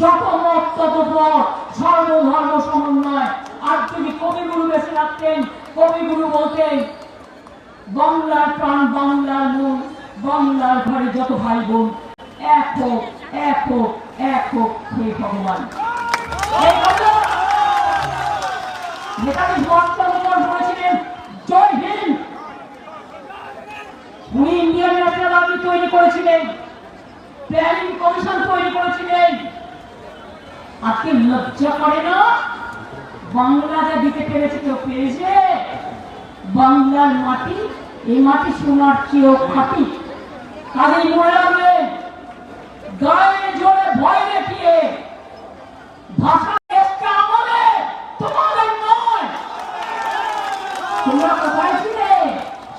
যত মত তত পথ সর্বধর্ম সমন্বয়। আর যদি কবিগুরু বেঁচে থাকতেন কবিগুরু বলতেন, বাংলার প্রাণ, বাংলার মন, বাংলার ঘরে যত ভাই বোন, এক হোক এক হোক এক হোক হে ভগবান। তৈরি করেছিলেন, প্ল্যানিং কমিশন তৈরি করেছিলেন। আজকে লজ্জা করে না? বাংলাটা দিতে পেরেছে কেউ পেয়েছে। বাংলার মাটি, এই মাটি সোনার চেয়েও খাটি। কাজেই মনে গায়ে জোরে ভয় দেখিয়ে ভাষা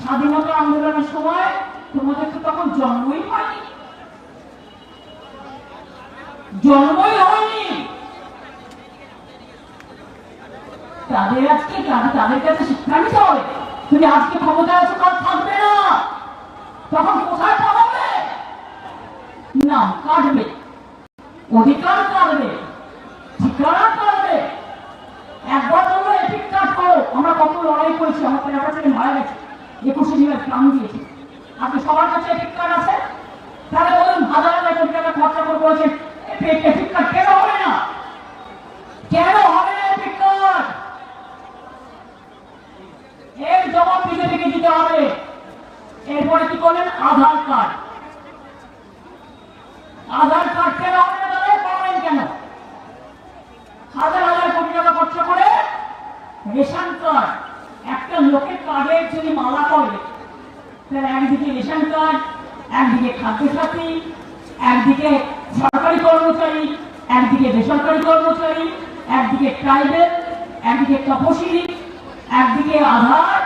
স্বাধীনতা আন্দোলনের সময় তোমাদের তো তখন জন্মই হয়নি। জন্মই হয়নি। তাদের আজকে তাদের- তাদের কাছে শিক্ষা নিতে হবে? তুমি আজকে ক্ষমতায় আছো, কাল থাকবে না। তখন কোথায় পাবে না কাটবে অধিকার কাটবে ঠিকানা কাটবে একবার তোমরা এপিক কাট করো। আমরা কত লড়াই করেছি, আমার পেলাটা ছেলে মারা গেছে। একুশে জেলায় প্রাণ দিয়েছে। আপনি সবার কাছে এপিক আছে? তাহলে বলুন হাজার হাজার কোটি টাকা খরচা করে বলেছেন? এপিক কার্ড কেন হবে না? কেন হবে না এপিক কার্ড এর জবাব বিজেপিকে দিতে হবে। এরপরে কি করলেন? আধার কার্ড। আধার কার্ড কেন হবে না পাবেন কেন? হাজার হাজার কোটি টাকা খরচা করে রেশন কার্ড। একটা লোকের কার্ডের যদি মালা করে তাহলে একদিকে রেশন কার্ড, একদিকে খাদ্য সাথী একদিকে সরকারি কর্মচারী, একদিকে বেসরকারি কর্মচারী, একদিকে ট্রাইবেল একদিকে তপশিলি। একদিকে আধার,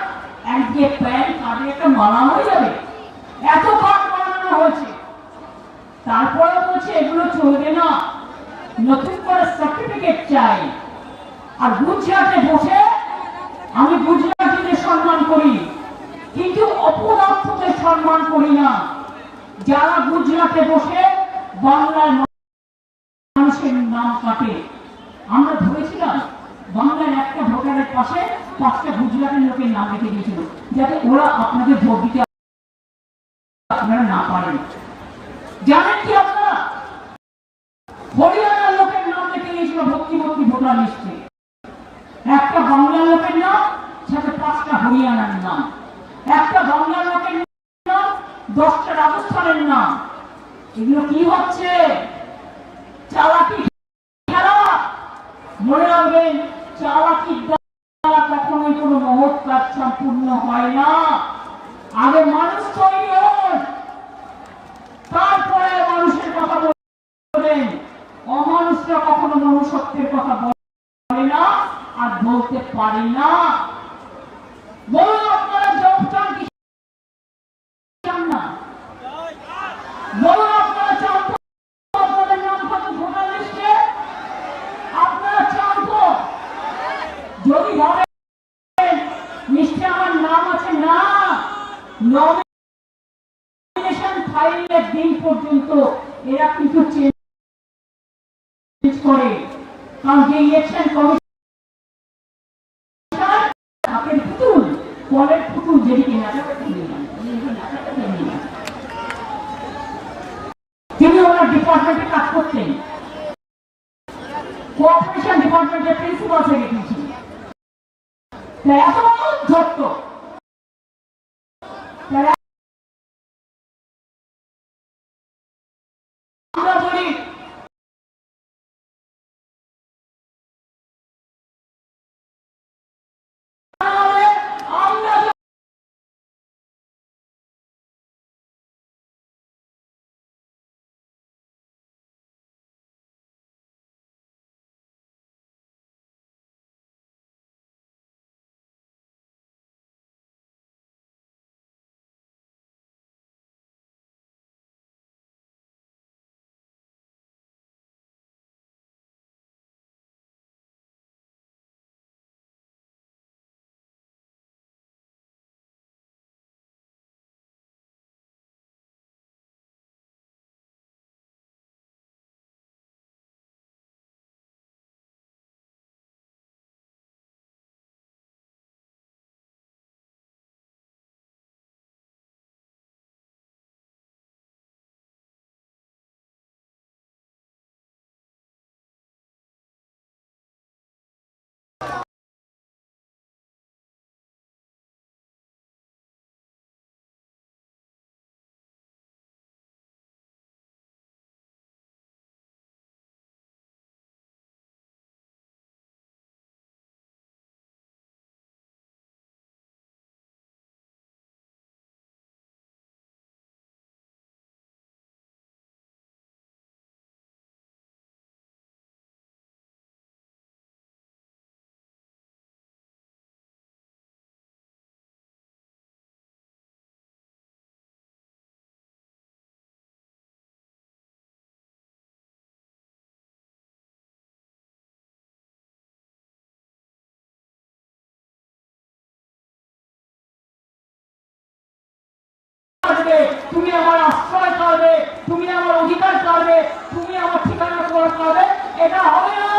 একদিকে প্যান কার্ডের একটা মালা হয়ে যাবে। এত কার্ড বানানো হয়েছে। তারপরে বলছে, এগুলো চলবে না। নতুন করে সার্টিফিকেট চাই। আর গুজরাটে বসে আমি গুজরাটিদের সম্মান করি, কিন্তু অপদার্থদের সম্মান করি না। যারা গুজরাটে বসে বাংলার মানুষের নাম কাটে, আমরা ধরেছিলাম, বাংলার একটা ভোটারের পাশে লোকের নাম রেখে দিয়েছিল। যাতে ওরা আপনাদের ভোট দিতে আপনারা না পারেন জানেন কি আপনারা হরিয়ানার লোকের নাম লিখে দিয়েছিল ভক্তি ভক্তি ভোটার লিস্টে একটা বাংলার লোকের নাম সাথে পাঁচটা হরিয়ানার নাম একটা বাংলার লোকের নাম দশটা রাজস্থানের নাম এগুলো কি হচ্ছে চালাকি খেলা মনে রাখবেন চালাকির দ্বারা কখনোই কোনো মহৎ কাজ সম্পূর্ণ হয় না আগে মানুষ তৈরি হন তারপরে মানুষের কথা বলবেন অমানুষরা কখনো মনুষ্যত্বের কথা বলে না আর বলতে পারে না বলুন আপনারা জব চান কি চান না বলুন আপনারা চান তো আপনাদের নাম কত ভোটার লিস্টে আপনারা চান তো যদি ভাবেন লিস্টে আমার নাম আছে না নমিনেশন ফাইলের দিন পর্যন্ত এরা কিন্তু চেঞ্জ করে কারণ যে ইলেকশন কমিশন হাতের পুতুল কলের পুতুল যেদিকে নাচাতে তিনি না। তিনি ওনার ডিপার্টমেন্টে কাজ করতেন কোঅপারেশন ডিপার্টমেন্টের প্রিন্সিপাল সেক্রেটারি ছিলেন তা এত বড় করবে তুমি আমার আশ্রয় করবে তুমি আমার অধিকার করবে তুমি আমার ঠিকানা প্রয়োগ করবে, এটা হবে না।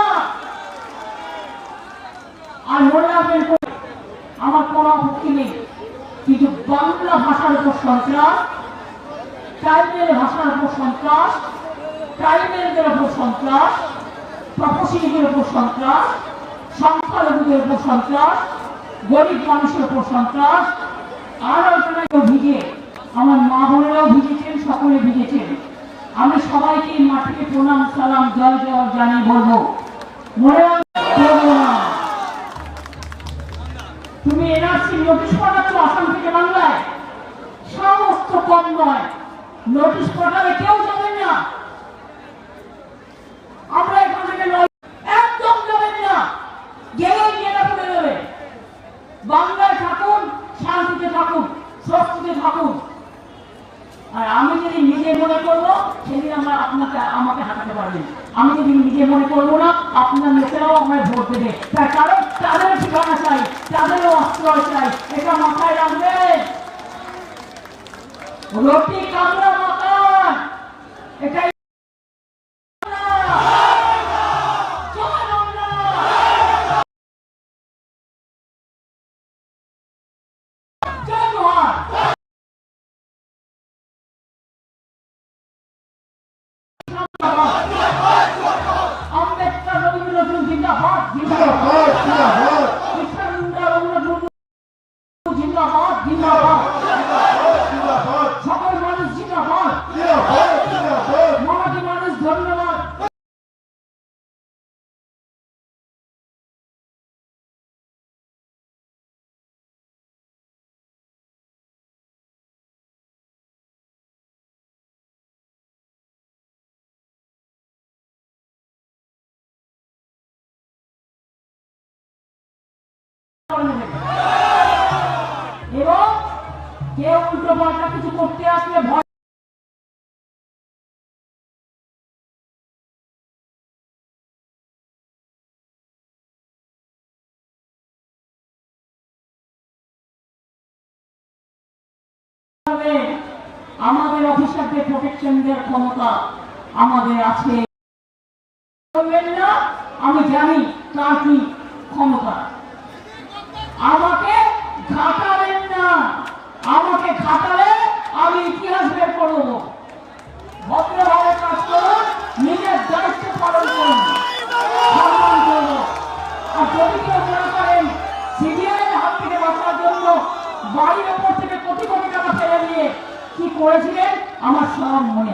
আর মনে রাখবেন, আমার কোনো আপত্তি নেই। কিন্তু বাংলা ভাষার উপর সন্ত্রাস ট্রাইবেল ভাষার উপর সন্ত্রাস, ট্রাইবেলদের উপর সন্ত্রাস তপশিলীদের উপর সন্ত্রাস, সংখ্যালঘুদের উপর সন্ত্রাস, গরিব মানুষের উপর সন্ত্রাস, আর ভিজে আমার মা বোনেরাও ভিজেছেন, সকলে ভিজেছেন। আমি সবাইকে মাটিকে প্রণাম, সালাম, জয় জয় জানিয়ে বলব। তুমি এনআরসি নোটিশ পাঠাচ্ছ আসাম থেকে বাংলায়? সমস্ত কম নয়। নোটিশ পাঠালে কেউ যাবেন না। আমরা এখান থেকে একদম যাবেন না। গেলেই গেলে পড়ে যাবে। বাংলায় থাকুন, শান্তিতে থাকুন, স্বস্তিতে থাকুন। আর আমি যদি নিজে মনে করব, সেদিন আমরা আপনাকে, আমাকে হাঁটাতে পারবেন আমি যদি নিজে মনে করব না, আপনার লোকেরাও আমায় ভোট দেবে। তার কারণ তাদের ঠিকানা চাই, তাদেরও আশ্রয় চাই। এটা মাথায় রাখবেন রুটি কামড়া মাথা এটাই আমাদের অফিসারদের প্রোটেকশন দেওয়ার ক্ষমতা আমাদের আছে। না আমি জানি কার কি ক্ষমতা। আমাকে ঘাটাবেন না। আমাকে ঘাটালে আমি ইতিহাস বের করব। ভদ্রভাবে কাজ করুন, নিজের দায়িত্ব পালন করুন আর করেন হাত থেকে জন্য বাড়ির ওপর থেকে কোটি কোটি টাকা ফেলে কি করেছিলেন? আমার সব মনে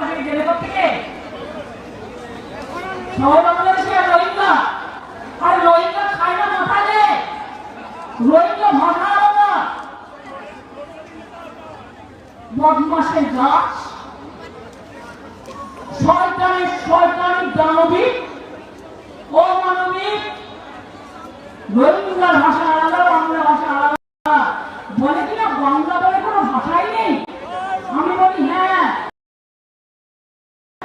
বাচ্চা থেকে বাংলাদেশে রোহিঙ্গা। আর রোহিঙ্গা খায় না মাথা নেই রোহিঙ্গা ভাষা আলাদা। বদমাসের গাছ শয়তানের শয়তানি দানবিক অমানবিক রোহিঙ্গার ভাষা আলাদা বাংলা ভাষা আলাদা বলে কিনা বাংলা বলে কোনো ভাষাই নেই আমি বলি হ্যাঁ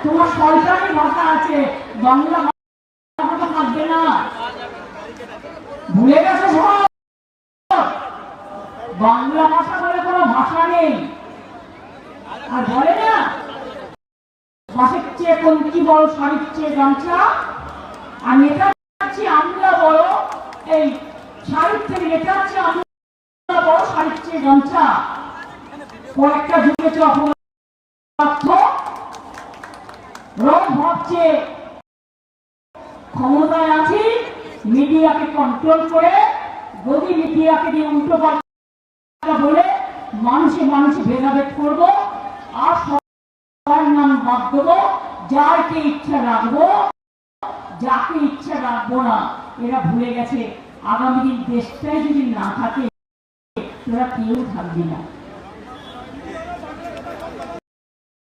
তোমার সরকারি ভাষা আছে। বাংলা ভাষা তো থাকবে না। ভুলে গেছো বাংলা ভাষা বলে কোনো ভাষা নেই। আর বলে না? চেয়ে বড় শাড়ির চেয়ে গামছা? আর নেতা আমরা বড়, এই শাড়ির থেকে নেতা আমরা বড় শাড়ির চেয়ে গামছা। কয়েকটা ঢুকেছে অপরাধ। রং ভাবছে, ক্ষমতায় আছি, মিডিয়াকে কন্ট্রোল করে গদি মিডিয়াকে দিয়ে উল্টো বলে মানুষে মানুষে ভেদাভেদ করব, আর সবার নাম বাদ দেবো, যারকে ইচ্ছা রাখব, যাকে ইচ্ছা রাখব না, এরা ভুলে গেছে। আগামী দিন দেশটাই যদি না থাকে, তোরা কেউ থাকবি না।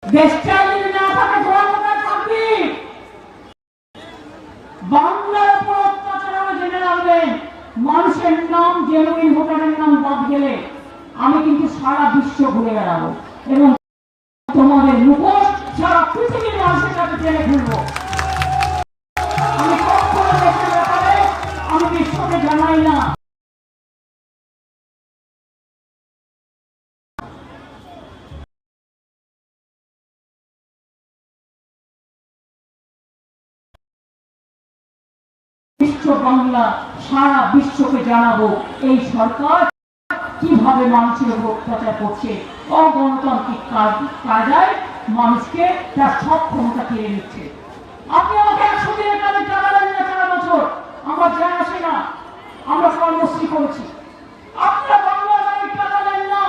দেশটাই যদি না থাকে তোরা কোথায় থাকবি বাংলার উপর অত্যাচার হবে জেনে রাখবেন মানুষের নাম জেনুইন ভোটারের নাম বাদ গেলে আমি কিন্তু সারা বিশ্ব ঘুরে বেড়াবো। এবং তোমাদের মুখোশ সারা পৃথিবীর মানুষের কাছে টেনে বাংলা সারা বিশ্বকে জানাব, এই সরকার কীভাবে মানুষের উপর অত্যাচার করছে? অগণতান্ত্রিক কায়দায় মানুষকে তার সব ক্ষমতা কেড়ে নিচ্ছে। আপনি আমাকে একশো দিনের কাজে টাকা দেন না চার বছর? আমার জানা আসে না। আমরা কর্মশ্রী করেছি আপনারা বাংলা গাড়ির টাকা দেন না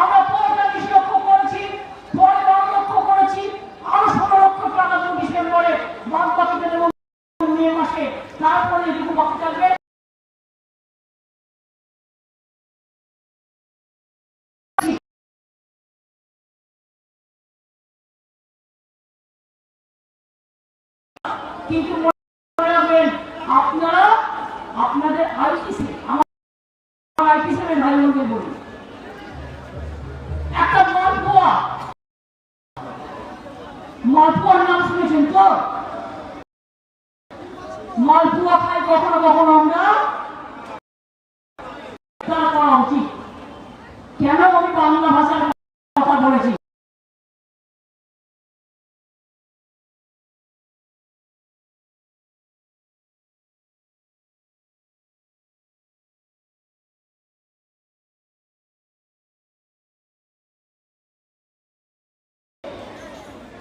আমরা পঁয়তাল্লিশ লক্ষ করেছি পরে বারো লক্ষ করেছি আরও ষোলো লক্ষ টাকা দেবো ডিসেম্বরে বাদ বাকিতে দেবো মে মাসে তারপরে এটুকু বাকি থাকবে কিন্তু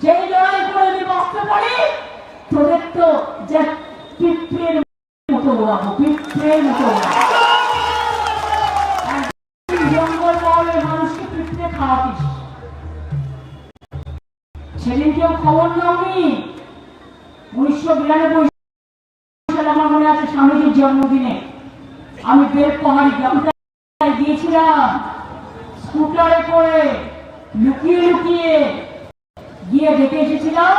যেই লড়াই করে আমি বাঁচতে পারি তোদের তো যে পিঁপড়ের মতো ওড়াবো পিঁপড়ের মতো উনিশশো বিরানব্বই আমার মনে আছে স্বামীজির জন্মদিনে। আমি বের পাহাড়ি গ্রামটায় স্কুটারে করে লুকিয়ে লুকিয়ে গিয়ে দেখে এসেছিলাম,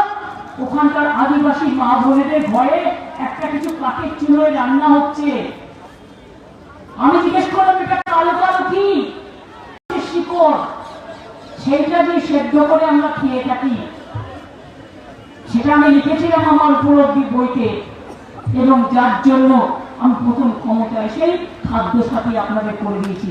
ওখানকার আদিবাসী মা বোনেদের ঘরে একটা কিছু কাঠের চুলোয় রান্না হচ্ছে। আমি জিজ্ঞেস করলাম, এটা কালো কালো কি? শিকড়? সেইটা দিয়ে সেদ্ধ করে আমরা খেয়ে থাকি। সেটা আমি লিখেছিলাম আমার উপলব্ধি বইতে, এবং যার জন্য আমি প্রথম ক্ষমতায় সেই খাদ্য সাথী আপনাদের করে দিয়েছি।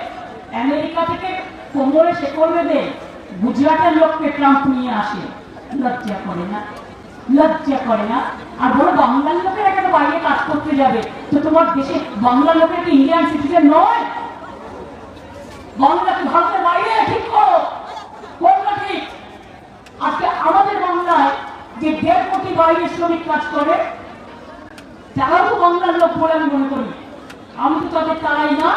আমেরিকা থেকে কোমরে শেকড় বেঁধে গুজরাটের লোককে ট্রাম্প নিয়ে আসে। লজ্জা করে না, লজ্জা করে না। আর বড় বাংলার লোকের এখানে বাইরে কাজ করতে যাবে? তো তোমার দেশে বাংলার লোকের কি ইন্ডিয়ান সিটিজেন নয়? বাংলাকে ভারতের বাইরে ঠিক করো। কোনটা ঠিক? আজকে আমাদের বাংলায় যে দেড় কোটি বাইরে শ্রমিক কাজ করে, তারাও তো বাংলার লোক বলে আমি মনে করি। আমি তো তাদের তারাই না।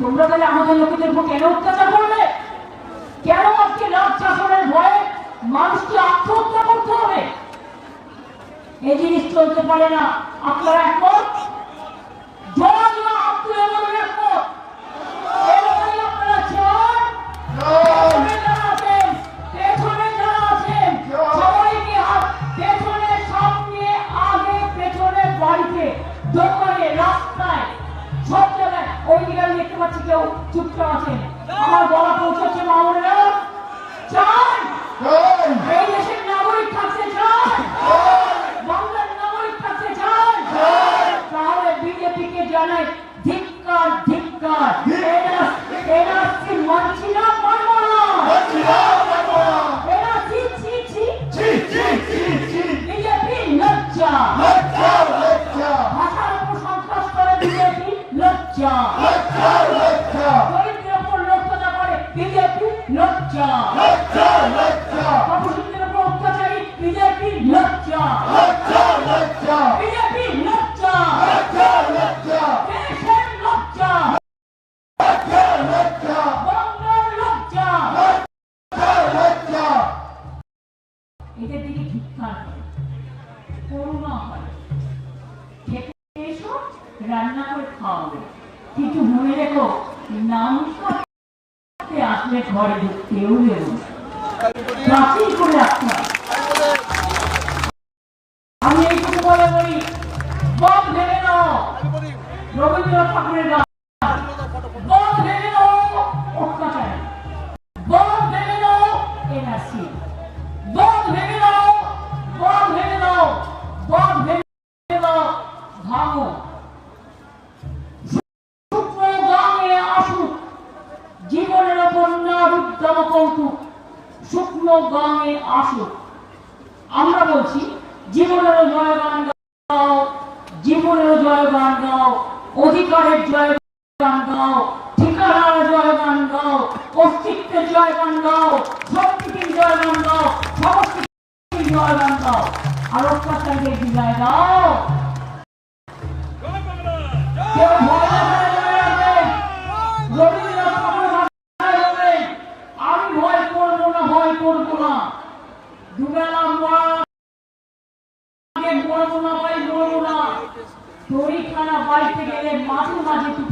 তোমরা তাহলে আমাদের লোকেদের উপর কেন অত্যাচার করবে কেন আজকে লাভ শাসনের ভয়ে মানুষকে আত্মহত্যা করতে হবে? এই জিনিস চলতে পারে না। আপনারা একমত? আপনারা চান গাঙে আসুক। আমরা বলছি জীবনের জয়গান গাও জীবনের জয়গান গাও অধিকারের জয়গান গাও ঠিকানার জয়গান গাও অস্তিত্বের জয়গান গাও শক্তির জয়গান গাও সমষ্টির জয়গান গাও। আর অত্যাচারীদের বিদায় দাও। কেউ ভয়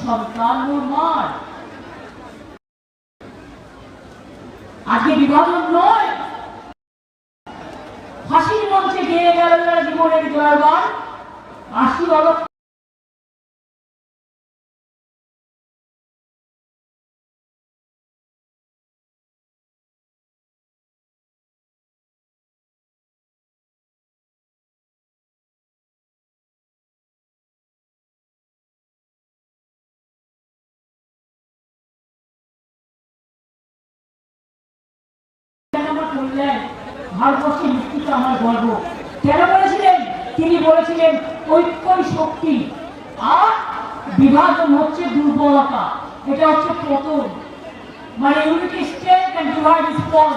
সন্তান নয় আজকে বিভাজন নয়। ফাঁসির মঞ্চে গিয়ে গেল জীবনের জয়গান। আশি অলক করলেন ভারতবর্ষের মৃত্যুতে আমার গর্ব। কেন বলেছিলেন? তিনি বলেছিলেন, ঐক্যই শক্তি আর বিভাজন হচ্ছে দুর্বলতা। এটা হচ্ছে পতন মানে unity strength divide is fall.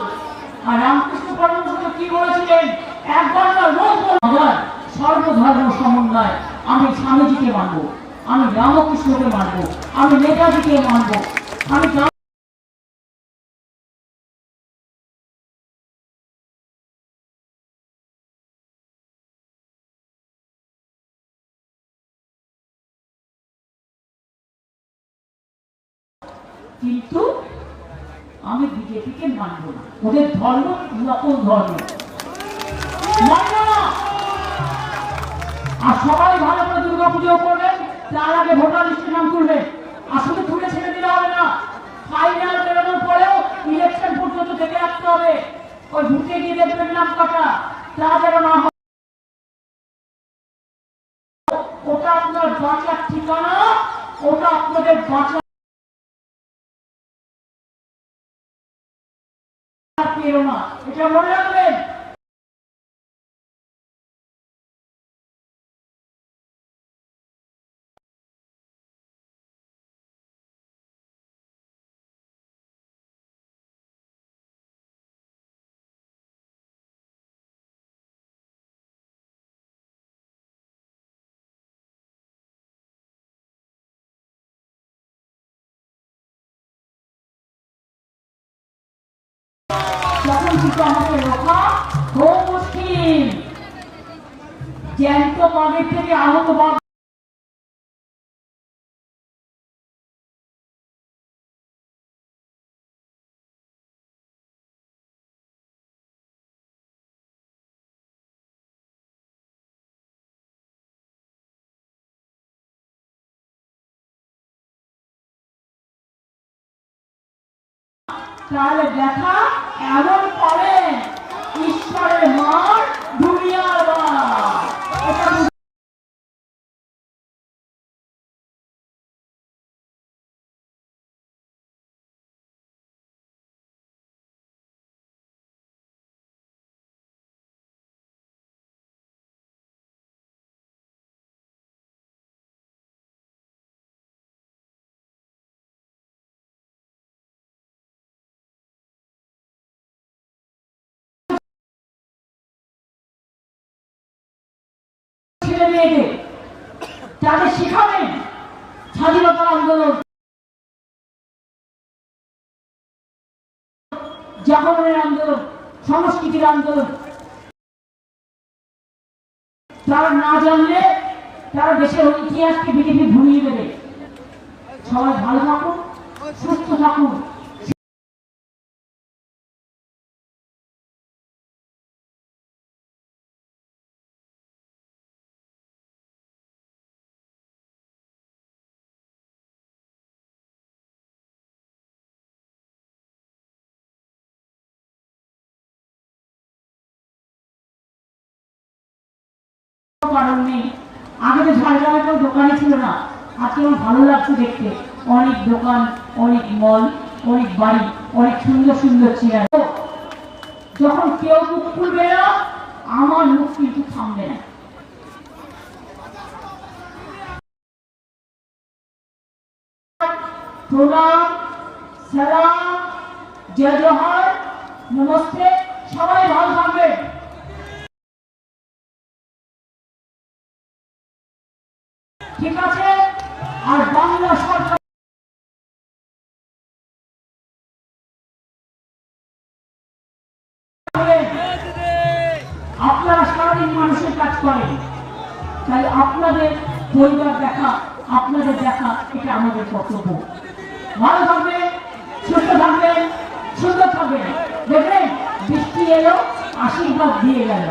আর রামকৃষ্ণ পরমহংস কি বলেছিলেন? একবার না রোজ সর্বধর্ম সমন্বয়। আমি স্বামীজিকে মানবো, আমি রামকৃষ্ণকে মানবো, আমি নেতাজিকে মানবো, আমি কিন্তু আমি বিজেপিকে মানব না। ওদের ধর্ম নকল ধর্ম। আর সবাই ভালো করে দুর্গা পুজো করবেন তার আগে ভোটার লিস্টের নাম তুলে ছেড়ে দিলে হবে না। ফাইনাল বেরোনোর পরেও ইলেকশন পর্যন্ত দেখে রাখতে হবে। ওই ভুটে গিয়ে দেখবেন নাম কাটা, তা যেন না হয়। ওটা আপনার বাঁচার ঠিকানা, ওটা আপনাদের বাঁচার পেরো না। এটা মনে রাখবেন? কিন্তু আমাকে রক্ষা খুব মুশকিল জ্যান্ত বাঘের থেকে আহত বাঘ তাহলে দেখা এমন ছেলে মেয়েদের তাদের শেখাবেন স্বাধীনতা আন্দোলন, জাগরণের আন্দোলন, সংস্কৃতির আন্দোলন, তারা না জানলে তারা দেশের ইতিহাসকে বিজেপি ভুলিয়ে দেবে। সবাই ভালো থাকুন, সুস্থ থাকুন। কারণ নেই আগে তো ঝাড়গ্রামে কোনো দোকানই ছিল না। আজকে আমার ভালো লাগছে দেখতে। অনেক দোকান, অনেক মল, অনেক বাড়ি, অনেক সুন্দর সুন্দর চেয়ার। যখন কেউ মুখ খুলবে না, আমার মুখ কিন্তু থামবে না। প্রণাম, সালাম, জয় জোহার নমস্তে, সবাই ভালো থাকবেন। ঠিক আছে? আর বাংলা সরকার আপনারা সারাদিন মানুষের কাজ করেন। তাই আপনাদের পরিবার দেখা, আপনাদের দেখা, এটা আমাদের কর্তব্য ভালো থাকবেন, সুস্থ থাকবেন, সুন্দর থাকবেন। দেখবেন বৃষ্টি এলো, আশীর্বাদ দিয়ে গেল।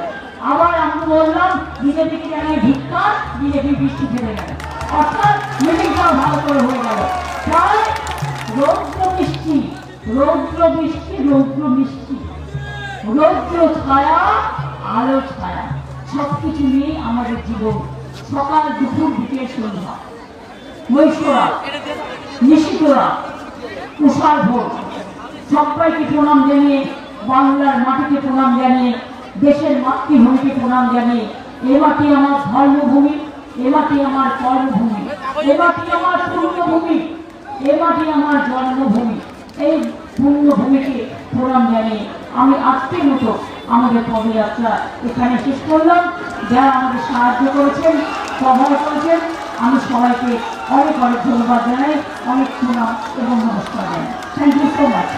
আবার আমি বললাম, বিজেপিকে জানিয়ে ভিক্ষা বিজেপি বৃষ্টি ফেলে গেল। অর্থাৎ মিটিংটাও ভালো করে হয়ে গেল। তাই রৌদ্র বৃষ্টি রৌদ্র বৃষ্টি রৌদ্র বৃষ্টি রৌদ্র ছায়া, আলো ছায়া। সবকিছু নিয়ে আমাদের জীবন। সকাল, দুপুর, বিকেল, সন্ধ্যা। মৈশরা নিশিতরা তুষার ভোর সবাইকে প্রণাম জানিয়ে, বাংলার মাটিকে প্রণাম জানিয়ে দেশের মাতৃভূমিকে প্রণাম জানিয়ে, এ মাটি আমার ধর্মভূমি, এ মাটি আমার কর্মভূমি, এ মাটি আমার পূর্ণভূমি এ মাটি আমার জন্মভূমি। এই পূর্ণভূমিকে প্রণাম জানিয়ে আমি আজকের মতো আমাদের পদযাত্রা এখানে শেষ করলাম। যারা আমাদের সাহায্য করেছেন সহায় করেছেন, আমি সবাইকে অনেক অনেক ধন্যবাদ জানাই, অনেক প্রণাম এবং নমস্কার জানাই। Thank you so much